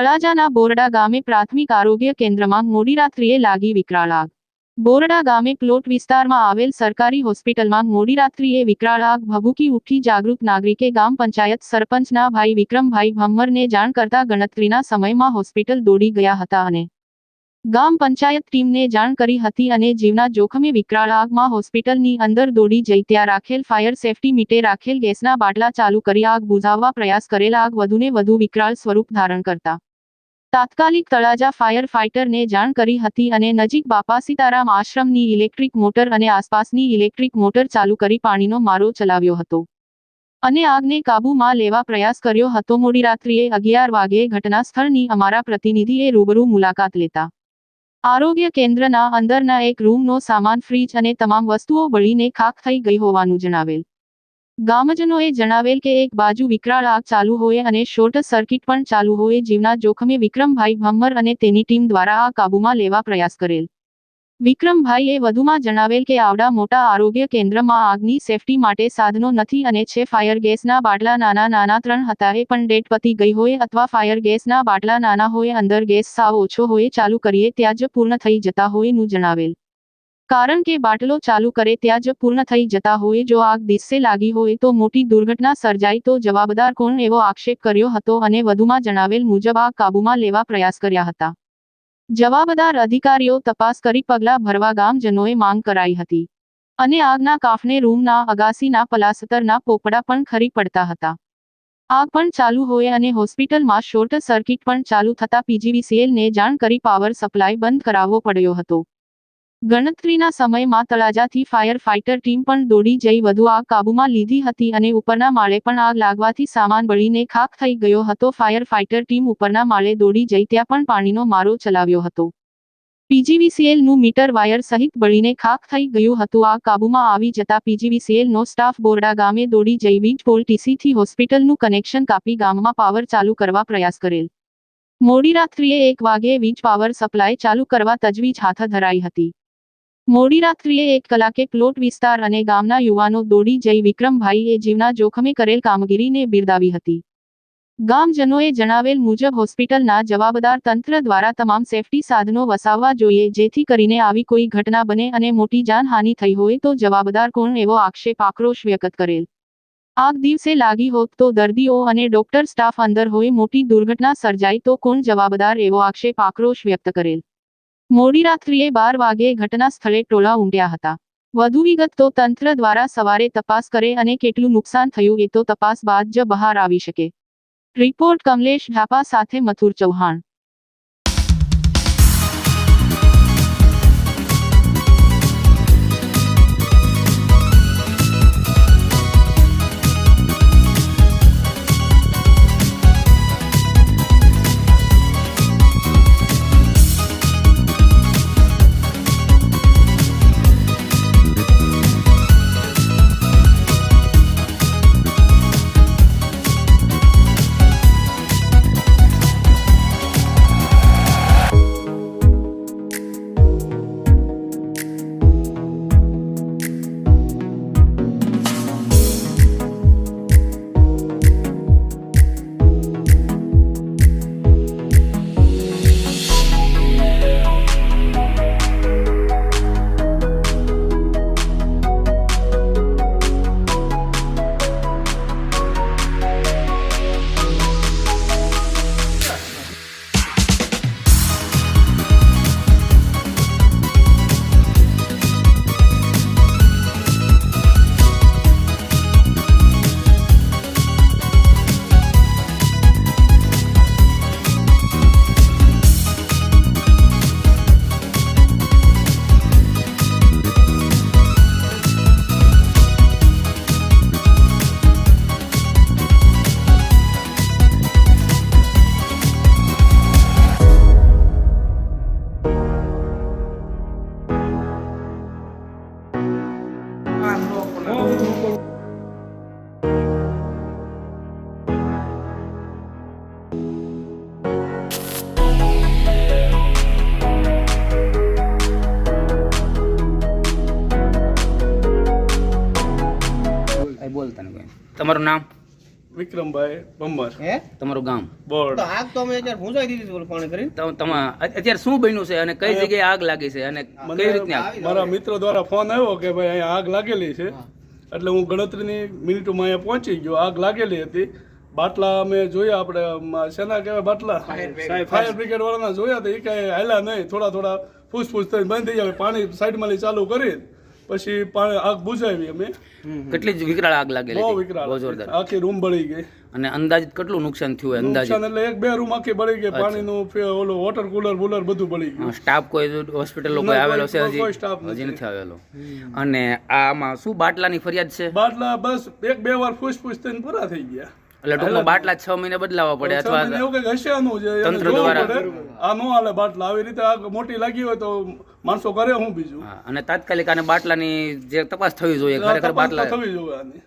તળાજાના બોરડા ગામે પ્રાથમિક આરોગ્ય કેન્દ્રમાં મોડી રાત્રિએ લાગી વિકરાળ આગ બોરડા ગામે પ્લોટ વિસ્તારમાં આવેલ સરકારી હોસ્પિટલમાં મોડી રાત્રિએ વિકરાળ આગ ભભૂકી ઉઠી જાગૃત નાગરિકે ગામ પંચાયત સરપંચના ભાઈ વિક્રમભાઈ ભમ્મરને જાણ કરતા ગણતરીના સમયમાં હોસ્પિટલ દોડી ગયા હતા અને ગામ પંચાયત ટીમને જાણ કરી હતી અને જીવના જોખમે વિકરાળ આગમાં હોસ્પિટલની અંદર દોડી જઈ ત્યાં રાખેલ ફાયર સેફટી મીટે રાખેલ ગેસના બાટલા ચાલુ કરી આગ બુઝાવવા પ્રયાસ કરેલ આગ વધુને વધુ વિકરાળ સ્વરૂપ ધારણ કરતા તાત્કાલિક તળાજા ફાયર ફાઇટરને જાણ કરી હતી અને નજીક બાપા સીતારામ આશ્રમની ઇલેક્ટ્રિક મોટર અને આસપાસની ઇલેક્ટ્રિક મોટર ચાલુ કરી પાણીનો મારો ચલાવ્યો હતો. અને આગને કાબૂમાં લેવા પ્રયાસ કર્યો હતો. મોડી રાત્રિએ અગિયાર વાગ્યે ઘટના સ્થળની અમારા પ્રતિનિધિએ રૂબરૂ મુલાકાત લેતા. આરોગ્ય કેન્દ્રના અંદરના એક રૂમનો સામાન, ફ્રીજ અને તમામ વસ્તુઓ બળીને ખાખ થઈ ગઈ હોવાનું જણાવેલ. ગામજનોએ જણાવેલ કે એક બાજુ વિકરાળ આગ ચાલુ હોય અને શોર્ટ સર્કિટ પણ ચાલુ હોય જીવના જોખમે વિક્રમભાઈ ભમ્મર અને તેની ટીમ દ્વારા આ કાબૂમાં લેવા પ્રયાસ કરેલ. વિક્રમભાઈએ વધુમાં જણાવેલ કે આવડા મોટા આરોગ્ય કેન્દ્રમાં આગની સેફટી માટે સાધનો નથી અને છે ફાયર ગેસના બાટલા નાના નાના ત્રણ હતા એ પણ ડેટ પતી ગઈ હોય અથવા ફાયર ગેસના બાટલા નાના હોય અંદર ગેસ સાવ ઓછો હોય ચાલુ કરીએ ત્યાં જ પૂર્ણ થઈ જતા હોયનું જણાવેલ. કારણ કે બાટલો ચાલુ કરે ત્યાં જ પૂર્ણ થઈ જતા હોય, જો આગ દિસ્સે લાગી હોય તો મોટી દુર્ઘટના સર્જાઈ તો જવાબદાર કોણ એવો આક્ષેપ કર્યો હતો અને વધુમાં જણાવેલ મુજબ આગ કાબૂમાં લેવા પ્રયાસ કર્યા હતા. જવાબદાર અધિકારીઓ તપાસ કરી પગલાં ભરવા ગામજનોએ માંગ કરાઈ હતી. અને આગના કાફને રૂમના અગાસીના પલાસતરના પોપડા પણ ખરી પડતા હતા. આગ પણ ચાલુ હોય અને હોસ્પિટલમાં શોર્ટ સર્કિટ પણ ચાલુ થતા પીજીવીસીએલને જાણ કરી પાવર સપ્લાય બંધ કરાવવો પડ્યો હતો. ગણતરીના સમયમાં તળાજાથી ફાયર ફાઇટર ટીમ પણ દોડી જઈ વધુ આગ કાબૂમાં લીધી હતી અને ઉપરના માળે પણ આગ લાગવાથી સામાન બળીને ખાખ થઈ ગયો હતો. ફાયર ફાઇટર ટીમ ઉપરના માળે દોડી જઈ ત્યાં પણ પાણીનો મારો ચલાવ્યો હતો. પીજીવીસીએલનું મીટર વાયર સહિત બળીને ખાખ થઈ ગયું હતું. આગ કાબૂમાં આવી જતા પીજીવીસીએલનો સ્ટાફ બોરડા ગામે દોડી જઈ વીજ પોલ ટીસીથી હોસ્પિટલનું કનેક્શન કાપી ગામમાં પાવર ચાલુ કરવા પ્રયાસ કરેલ. મોડી રાત્રિએ એક વાગે વીજ પાવર સપ્લાય ચાલુ કરવા તજવીજ હાથ ધરાઈ હતી. મોડી રાત્રિએ એક કલાકે પ્લોટ વિસ્તાર અને ગામના યુવાનો દોડી જઈ વિક્રમભાઈએ જીવના જોખમે કરેલ કામગીરીને બિરદાવી હતી. ગામજનોએ જણાવેલ મુજબ હોસ્પિટલના જવાબદાર તંત્ર દ્વારા તમામ સેફટી સાધનો વસાવવા જોઈએ, જેથી કરીને આવી કોઈ ઘટના બને અને મોટી જાનહાનિ થઈ હોય તો જવાબદાર કોણ એવો આક્ષેપ આક્રોશ વ્યક્ત કરેલ. આગ દિવસે લાગી હોત તો દર્દીઓ અને ડોક્ટર સ્ટાફ અંદર હોય મોટી દુર્ઘટના સર્જાય તો કોણ જવાબદાર એવો આક્ષેપ આક્રોશ વ્યક્ત કરેલ. મોડી રાત્રિએ બાર વાગે ઘટના સ્થળે ટોળા ઉમટ્યા હતા. વધુ વિગત તો તંત્ર દ્વારા સવારે તપાસ કરે અને કેટલું નુકસાન થયું એ તો તપાસ બાદ જ બહાર આવી શકે. રિપોર્ટ કમલેશ ઢાપા સાથે મથુર ચૌહાણ. તમારું નામ? વિક્રમભાઈ હે? તમારું ગામ? બોર્ડ. તો આગ તો અમે અત્યારે દીધી હતી પાણી કરીને. તો તમા અત્યારે શું બન્યું છે અને કઈ જગ્યાએ આગ લાગી છે અને કઈ રીતની મારા મિત્રો દ્વારા ફોન આવ્યો કે ભાઈ અહીંયા આગ લાગેલી છે. એટલે હું ગણતરીની મિનિટોમાં અહીંયા પહોંચી ગયો. આગ લાગેલી હતી. બાટલા અમે જોયા આપણે સેના શેના કહેવાય બાટલા? Fire brigade. વાળાના જોયા તો એ કાંઈ હાલ્યા નહીં. થોડા થોડા ફૂસફૂસ થઈને બંધ થઈ જાય પાણી સાઈડમાં લઈ ચાલુ કરી. પછી આગ બુઝાવી અમે. કેટલી જ વિકરાળ આગ લાગેલી બહુ વિકરાળ જોરદાર. આખી રૂમ બળી ગઈ. અને અંદાજિત કેટલું નુકસાન થયું અંદાજિત? નુકસાન એટલે એક બે રૂમ આખી બળી ગઈ. પાણીનું નું ઓલું વોટર કુલર બુલર બધું બળી ગયું. સ્ટાફ કોઈ હોસ્પિટલ કોઈ આવેલો છે હજી? હજી નથી. આવેલો. અને આમાં શું બાટલાની ફરિયાદ છે? બાટલા બસ એક બે વાર ફૂસફૂસ થઈને પૂરા થઈ ગયા. એટલે ટૂંકમાં બાટલા છ મહિને બદલાવવા પડે અથવા એવું કંઈક હશે તંત્ર દ્વારા. આ નો હાલે બાટલા. આવી રીતે આગ મોટી લાગી હોય તો માણસો કરે હું બીજું. અને તાત્કાલિક આને બાટલાની જે તપાસ થવી જોઈએ ખરેખર બાટલા થવી જોઈએ આની.